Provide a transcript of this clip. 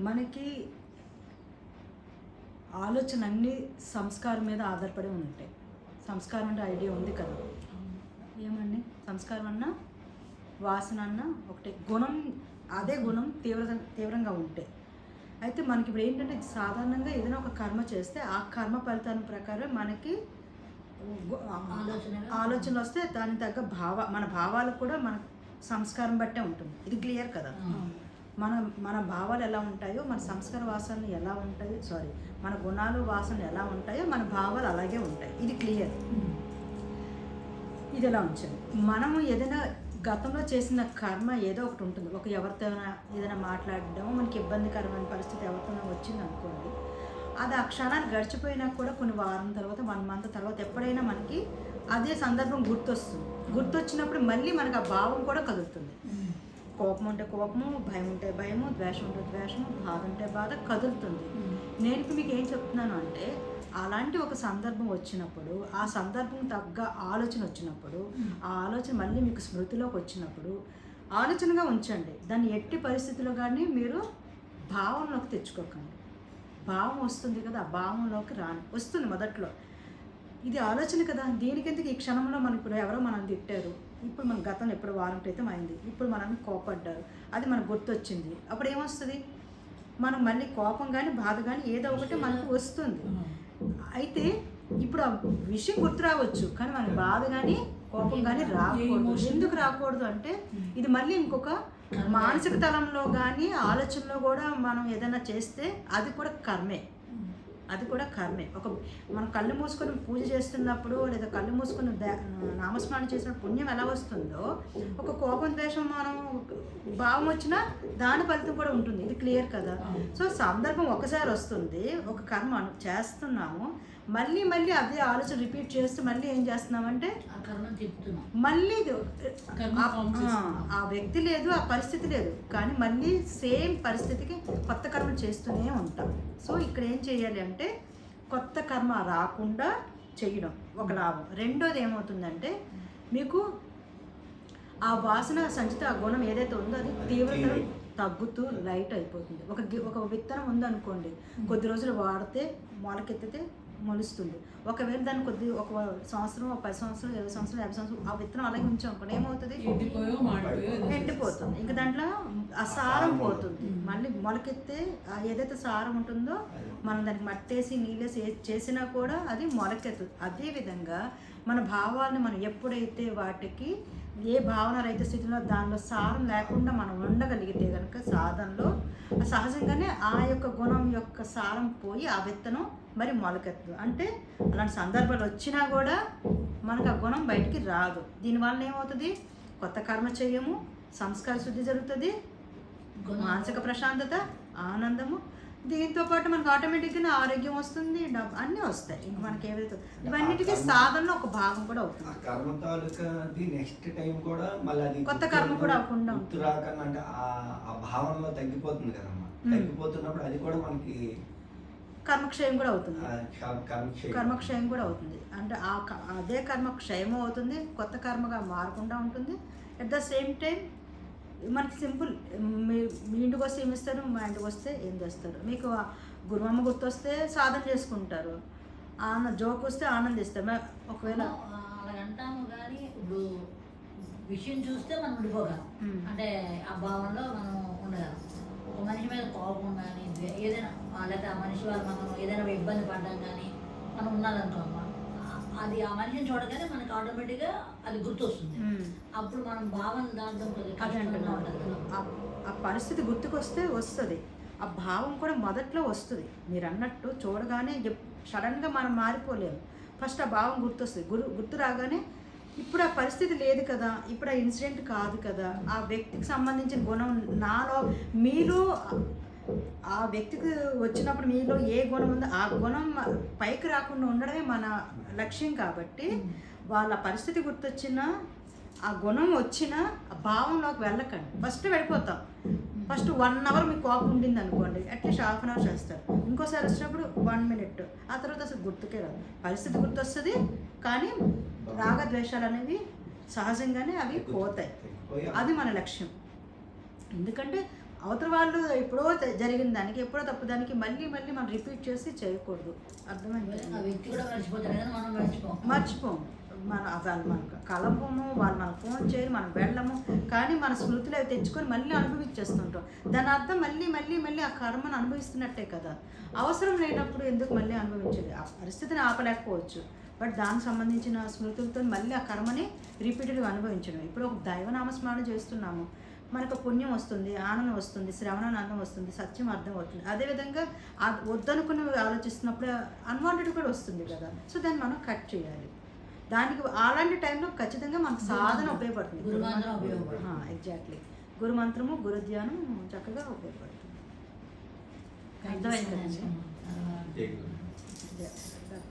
మనకి ఆలోచన అన్ని సంస్కారం మీద ఆధారపడి ఉంటాయి సంస్కారం అంటే ఐడియా ఉంది కదా. ఏమండి? సంస్కారం అన్నా వాసన అన్నా ఒకటే. గుణం అదే గుణం తీవ్ర తీవ్రంగా ఉంటే. అయితే మనకి ఇప్పుడు ఏంటంటే సాధారణంగా ఏదైనా ఒక కర్మ చేస్తే ఆ కర్మ ఫలితాల ప్రకారం మనకి ఆలోచనలు. వస్తే దాని తగ్గ భావ మన భావాలకు కూడా మన సంస్కారం బట్టే ఉంటుంది. ఇది క్లియర్ కదా? మన మన భావాలు ఎలా ఉంటాయో మన సంస్కార వాసనలు ఎలా ఉంటాయో సారీ మన గుణాలు వాసనలు ఎలా ఉంటాయో మన భావాలు అలాగే ఉంటాయి. ఇది క్లియర్. ఇది ఎలా ఉంచండి మనము ఏదైనా గతంలో చేసిన కర్మ ఏదో ఒకటి ఉంటుంది. ఒక ఎవరితో ఏదైనా మాట్లాడడం మనకి ఇబ్బందికరమైన పరిస్థితి ఎవరితోనో వచ్చింది అనుకోండి అది ఆ క్షణాలు గడిచిపోయినా కూడా కొన్ని వారం తర్వాత వన్ మంత్ తర్వాత ఎప్పుడైనా మనకి అదే సందర్భం గుర్తొస్తుంది. గుర్తొచ్చినప్పుడు మళ్ళీ మనకు ఆ భావం కూడా కదులుతుంది. కోపం ఉంటే కోపము భయం ఉంటే భయము ద్వేషం ఉంటే ద్వేషము బాధ ఉంటే బాధ కదులుతుంది. నేను ఇప్పుడు మీకు ఏం చెప్తున్నాను అంటే అలాంటి ఒక సందర్భం వచ్చినప్పుడు ఆ సందర్భం తగ్గ ఆలోచన వచ్చినప్పుడు ఆ ఆలోచన మళ్ళీ మీకు స్మృతిలోకి వచ్చినప్పుడు ఆలోచనగా ఉంచండి. దాన్ని ఎట్టి పరిస్థితుల్లో కానీ మీరు భావంలోకి తెచ్చుకోకండి. భావం వస్తుంది కదా ఆ భావంలోకి రాని వస్తుంది మొదట్లో. ఇది ఆలోచన కదా దీనికెందుకు ఈ క్షణంలో మనం ఇప్పుడు ఎవరో మనం తిట్టారు? ఇప్పుడు మన గతంలో ఎప్పుడు వారం క్రితం అయింది. ఇప్పుడు మనం కోపడ్డారు అది మనకు గుర్తొచ్చింది. అప్పుడు ఏమొస్తుంది మనం మళ్ళీ కోపం కానీ బాధ కానీ ఏదో ఒకటి మనకు వస్తుంది. అయితే ఇప్పుడు ఆ విషయం గుర్తు రావచ్చు. కానీ మనకి బాధ కానీ కోపం కానీ రాకూడదు. ఎందుకు రాకూడదు అంటే ఇది మళ్ళీ ఇంకొక మానసిక తలంలో కానీ ఆలోచనలో కూడా మనం ఏదైనా చేస్తే అది కూడా కర్మే. అది కూడా కర్మే. ఒక మనం కళ్ళు మూసుకొని పూజ చేస్తున్నప్పుడు లేదా కళ్ళు మూసుకొని నామస్మరణ చేసినప్పుడు పుణ్యం ఎలా వస్తుందో ఒక కోపం ద్వేషం మనం భావం వచ్చినా దాని ఫలితం కూడా ఉంటుంది. ఇది క్లియర్ కదా. సో సందర్భం ఒకసారి వస్తుంది. ఒక కర్మ చేస్తున్నాము. మళ్ళీ మళ్ళీ అదే ఆలోచన రిపీట్ చేస్తూ మళ్ళీ ఏం చేస్తున్నామంటే ఆ కర్మను చెప్తున్నాం మళ్ళీ ఆ- వ్యక్తి లేదు ఆ పరిస్థితి లేదు. కానీ మళ్ళీ సేమ్ పరిస్థితికి కొత్త కర్మలు చేస్తూనే ఉంటాం. సో ఇక్కడ ఏం చేయాలి అంటే కొత్త కర్మ రాకుండా చేయడం ఒక లాభం. రెండోది ఏమవుతుందంటే మీకు ఆ వాసన సంచిత ఆ గుణం ఏదైతే ఉందో అది తీవ్రత తగ్గుతూ లైట్ అయిపోతుంది. ఒక గి- ఒక విత్తనం ఉందనుకోండి కొద్ది రోజులు వాడితే మొలకెత్తితే మొలుస్తుంది. ఒకవేళ దాన్ని కొద్ది ఒక సంవత్సరం ఒక పది సంవత్సరం ఇరవై సంవత్సరం యాభై సంవత్సరం ఆ విత్తనం అలాగే ఉంచాం ఏమవుతుంది? ఎండిపోతుంది. ఇంకా దాంట్లో ఆ సారం పోతుంది. మళ్ళీ మొలకెత్తే ఏదైతే సారం ఉంటుందో మనం దానికి మట్టేసి నీళ్ళేసి చేసినా కూడా అది మొలకెత్తుంది అదే విధంగా మన భావాలను మనం ఎప్పుడైతే వాటికి ఏ భావన రైతు స్థితిలో దానిలో సారం లేకుండా మనం ఉండగలిగితే కనుక సాధనలో సహజంగానే ఆ యొక్క గుణం యొక్క సారం పోయి ఆ విత్తనం మరి మొలకెత్తదు. అంటే అలాంటి సందర్భాలు వచ్చినా కూడా మనకు ఆ గుణం బయటికి రాదు. దీనివల్ల ఏమవుతుంది? కొత్త కర్మ చేయము సంస్కార శుద్ధి జరుగుతుంది మానసిక ప్రశాంతత ఆనందము దీంతో పాటు మనకు ఆటోమేటిక్గా ఆరోగ్యం వస్తుంది డబ్బు అన్నీ వస్తాయి. ఇంక మనకి ఏవైతే ఇవన్నిటికీ సాధనలో ఒక భాగం కూడా అవుతుంది. కర్మ తాలూకాది నెక్స్ట్ టైం కూడా మళ్ళీ అది కొత్త కర్మ కూడా అవ్వకుండా అంటే ఆ భావనలో తగ్గిపోతుంది కదమ్మా. మ్మ్. తగ్గిపోతున్నప్పుడు అది కూడా మనకి కర్మక్షయం కూడా అవుతుంది. కర్మక్షయం. కర్మక్షయం కూడా అవుతుంది. అంటే ఆ అదే కర్మ క్షయం అవుతుంది కొత్త కర్మగా మారకుండా ఉంటుంది. అట్ ద సేమ్ టైం మనకి సింపుల్ మీ మీ ఇంటికి వస్తే ఏమి ఇస్తారు మా ఇంటికి వస్తే ఏం చేస్తారు? మీకు గురువమ్మ గుర్తొస్తే సాధన చేసుకుంటారు. ఆనంద జోక్ వస్తే ఆనందిస్తారు. మే- ఒకవేళ అలాగంటాము కానీ ఇప్పుడు విషయం చూస్తే మనం ఉండిపోగలం. అంటే ఆ భావంలో మనం ఉండగలం. ఒక మనిషి మీద కోపం కానీ ఏదైనా లేకపోతే ఆ మనిషి వాళ్ళు మనం ఏదైనా ఇబ్బంది పడ్డం కానీ మనం ఆ- అది ఆ మనిషిని చూడగానే మనకి ఆటోమేటిక్గా అది గుర్తొస్తుంది. అప్పుడు మనం భావం దాటడం కొద్దిగా అది కష్టంగా అంటున్నాను ఉంటుంది కదా. ఆ- ఆ పరిస్థితి గుర్తుకొస్తే వస్తుంది. ఆ భావం కూడా మొదట్లో వస్తుంది. మీరు అన్నట్టు చూడగానే సడన్గా మనం మారిపోలేము. ఫస్ట్ ఆ భావం గుర్తొస్తుంది. గురు గుర్తు రాగానే ఇప్పుడు ఆ పరిస్థితి లేదు కదా ఇప్పుడు ఆ ఇన్సిడెంట్ కాదు కదా ఆ వ్యక్తికి సంబంధించిన గుణం నాలో మీలో ఆ వ్యక్తికి వచ్చినప్పుడు మీలో ఏ గుణం ఉందో ఆ గుణం పైకి రాకుండా ఉండడమే మన లక్ష్యం కాబట్టి వాళ్ళ పరిస్థితి గుర్తొచ్చినా ఆ గుణం వచ్చినా ఆ భావంలోకి వెళ్ళకండి. ఫస్ట్ వెళ్ళిపోతాం. ఫస్ట్ వన్ అవర్ మీకు కోపం ఉండింది అనుకోండి అట్లీస్ట్ హాఫ్ అన్ అవర్ చేస్తారు. ఇంకోసారి వచ్చినప్పుడు వన్ మినిట్. ఆ తర్వాత అసలు గుర్తుకే రాదు. పరిస్థితి గుర్తొస్తుంది కానీ రాగద్వేషాలు అనేవి సహజంగానే అవి పోతాయి. అది మన లక్ష్యం. ఎందుకంటే అవతల వాళ్ళు ఎప్పుడో జరిగిన దానికి ఎప్పుడో తప్పు దానికి మళ్ళీ మళ్ళీ మనం రిపీట్ చేసి చేయకూడదు. అర్థమైంది? మర్చిపోము మన వాళ్ళు మనకు కలపము వాళ్ళు మనకు ఫోన్ చేయరు మనం వెళ్ళము. కానీ మన స్మృతులు అవి తెచ్చుకొని మళ్ళీ అనుభవించేస్తుంటాం. దాని అర్థం మళ్ళీ మళ్ళీ మళ్ళీ ఆ కర్మను అనుభవిస్తున్నట్టే కదా. అవసరం లేనప్పుడు ఎందుకు మళ్ళీ అనుభవించేది ఆ పరిస్థితిని ఆపలేకపోవచ్చు. బట్ దానికి సంబంధించిన స్మృతులతో మళ్ళీ ఆ కర్మని రిపీటెడ్గా అనుభవించడం. ఇప్పుడు ఒక దైవనామస్మరణ చేస్తున్నాము. మనకు పుణ్యం వస్తుంది ఆనందం వస్తుంది శ్రవణానందం వస్తుంది సత్యం అర్థం అవుతుంది. అదేవిధంగా ఆ వద్దనుకుని ఆలోచిస్తున్నప్పుడు అన్వాంటెడ్ కూడా వస్తుంది కదా. సో దాన్ని మనం కట్ చేయాలి. దానికి అలాంటి టైంలో ఖచ్చితంగా మనకు సాధన ఉపయోగపడుతుంది. గురుమంత్రం ఉపయోగపడుతుంది. ఎగ్జాక్ట్లీ గురు మంత్రము గురు ధ్యానం చక్కగా ఉపయోగపడుతుంది. అర్థమైంది